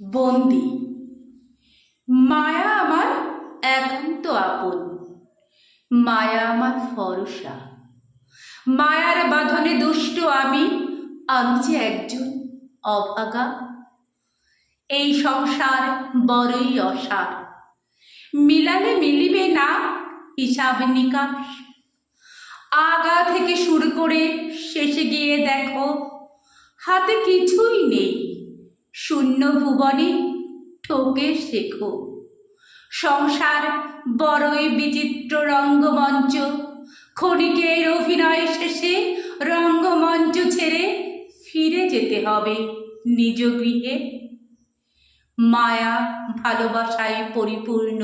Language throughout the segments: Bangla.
বন্দি। মায়া আমার একান্ত আপন। মায়া আমার ফরসা মায়ার বাঁধনে দুষ্ট আমি আমি যে একজন অভাগা এই সংসার বড়ই অসার। মিলালে মিলিবে না হিসাব নিকাশ। আগা থেকে শুরু করে শেষে গিয়ে দেখো, হাতে কিছুই নেই। শূন্য ভুবনে ঠকে শেখো। সংসার বড়ই বিচিত্র রঙ্গমঞ্চ। ক্ষণিকের অভিনয় শেষে রঙ্গমঞ্চ ছেড়ে ফিরে যেতে হবে নিজ গৃহে। মায়া ভালোবাসায় পরিপূর্ণ।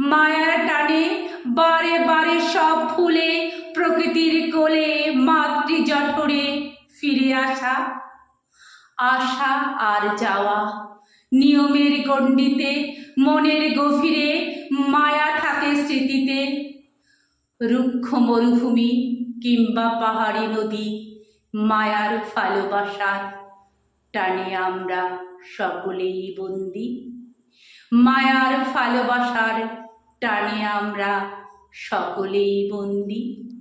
মায়ার টানে বারে বারে সব ফুলে প্রকৃতির কোলে মাতৃ জঠরে ফিরে আসা আসা আর যাওয়া। নিয়মের গণ্ডিতে, মনের গভীরে মায়া থাকে স্মৃতিতে। রুক্ষ মরুভূমি কিংবা পাহাড়ি নদী, মায়ার ভালোবাসার টানে আমরা সকলেই বন্দি। মায়ার ভালোবাসার টানে আমরা সকলেই বন্দি।